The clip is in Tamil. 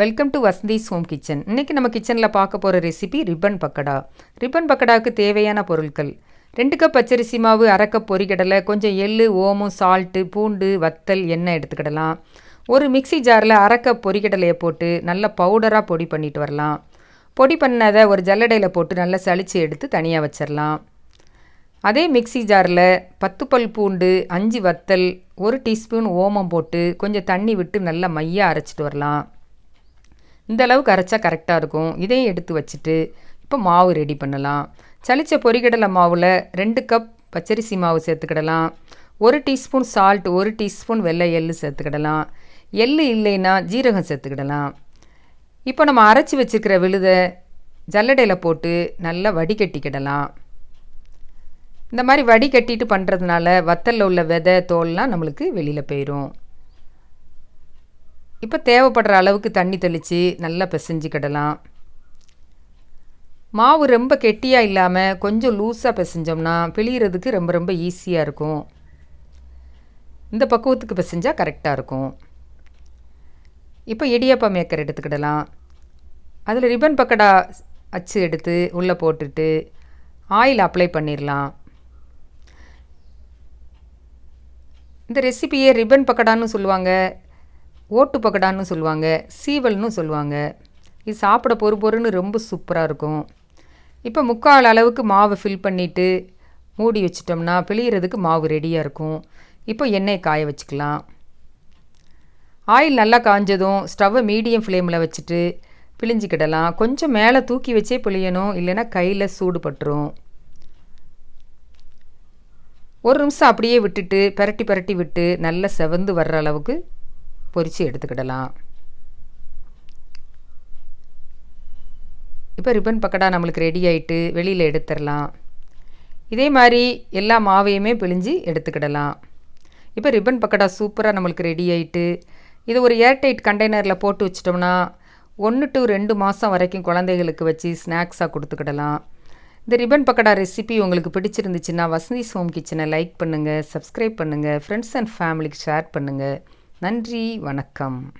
Welcome to Vasanthi's home kitchen இன்றைக்கி நம்ம கிச்சனில் பார்க்க போகிற ரெசிபி ரிப்பன் பக்கடா ரிப்பன் பக்கடாவுக்கு தேவையான பொருட்கள். ரெண்டு கப் பச்சரிசி மாவு அரை கப் பொரிக்கடலை கொஞ்சம் எள் ஓமம் சால்ட்டு பூண்டு வத்தல் எண்ணெய் எடுத்துக்கிடலாம். ஒரு மிக்ஸி ஜாரில் அரை கப் பொரிக்கடலையை போட்டு நல்லா பவுடராக பொடி பண்ணிட்டு வரலாம். பொடி பண்ணதை ஒரு ஜல்லடையில் போட்டு நல்லா சளிச்சு எடுத்து தனியாக வச்சிடலாம் அதே மிக்ஸி ஜாரில் பத்து பல் பூண்டு அஞ்சு வத்தல் ஒரு டீஸ்பூன் ஓமம் போட்டு கொஞ்சம் தண்ணி விட்டு நல்லா மையாக அரைச்சிட்டு வரலாம். இந்த அளவுக்கு அரைச்சா கரெக்டாக இருக்கும். இதையும் எடுத்து வச்சுட்டு இப்போ மாவு ரெடி பண்ணலாம். சளிச்ச பொரிகடலை மாவில் ரெண்டு கப் பச்சரிசி மாவு சேர்த்துக்கிடலாம். ஒரு டீஸ்பூன் சால்ட் ஒரு டீஸ்பூன் வெள்ளை எள்ளு சேர்த்துக்கிடலாம். எள்ளு இல்லைன்னா ஜீரகம் சேர்த்துக்கிடலாம். இப்போ நம்ம அரைச்சி வச்சுருக்கிற விழுதை ஜல்லடையில் போட்டு நல்லா வடிகட்டிக்கிடலாம். இந்த மாதிரி வடிகட்டிட்டு பண்ணுறதுனால வத்தலில் உள்ள விதை தோல்லாம் நம்மளுக்கு வெளியில் போயிடும் இப்போ தேவைப்படுற அளவுக்கு தண்ணி தெளித்து நல்லா பிசைஞ்சிக்கிடலாம். மாவு ரொம்ப கெட்டியாக இல்லாமல் கொஞ்சம் லூஸாக பிசைஞ்சோம்னா பிழியறதுக்கு ரொம்ப ரொம்ப ஈஸியாக இருக்கும். இந்த பக்குவத்துக்கு பிசைஞ்சால் கரெக்டாக இருக்கும். இப்போ இடியாப்பா மேக்கர் எடுத்துக்கிடலாம். அதில் ரிப்பன் பக்கடா அச்சு எடுத்து உள்ளே போட்டுட்டு ஆயில் அப்ளை பண்ணிடலாம் இந்த ரெசிபியை ரிப்பன் பக்கடான்னு சொல்லுவாங்க. ஓட்டு பக்கடான்னு சொல்லுவாங்க சீவல்னு சொல்லுவாங்க. இது சாப்பிட பொறு பொறுன்னு ரொம்ப சூப்பராக இருக்கும். இப்போ முக்கால் அளவுக்கு மாவை ஃபில் பண்ணிவிட்டு மூடி வச்சிட்டோம்னா பிழியறதுக்கு மாவு ரெடியாக இருக்கும். இப்போ எண்ணெய் காய வச்சுக்கலாம். ஆயில் நல்லா காஞ்சதும் ஸ்டவ்வை மீடியம் ஃப்ளேமில் வச்சுட்டு பிழிஞ்சிக்கிடலாம். கொஞ்சம் மேலே தூக்கி வச்சே பிழியணும் இல்லைன்னா கையில் சூடு பட்டுரும். ஒரு நிமிஷம் அப்படியே விட்டுட்டு பரட்டி பரட்டி விட்டு நல்லா செவந்து வர்ற அளவுக்கு பொரித்து எடுத்துக்கிடலாம். இப்போ ரிப்பன் பக்கடா நம்மளுக்கு ரெடி ஆகிட்டு வெளியில் எடுத்துடலாம். இதே மாதிரி எல்லா மாவையுமே பிழிஞ்சு எடுத்துக்கிடலாம். இப்போ ரிப்பன் பக்கடா சூப்பராக நம்மளுக்கு ரெடி ஆகிட்டு இது ஒரு ஏர்டைட் கண்டெய்னரில் போட்டு வச்சிட்டோம்னா ஒன்று டு ரெண்டு மாதம் வரைக்கும் குழந்தைகளுக்கு வச்சு ஸ்நாக்ஸாக கொடுத்துக்கிடலாம். இந்த ரிப்பன் பக்கடா ரெசிபி உங்களுக்கு பிடிச்சிருந்துச்சுன்னா வசந்தி ஹோம் கிச்சனை லைக் பண்ணுங்கள் சப்ஸ்கிரைப் பண்ணுங்கள் ஃப்ரெண்ட்ஸ் அண்ட் ஃபேமிலிக்கு ஷேர் பண்ணுங்கள் நன்றி வணக்கம்.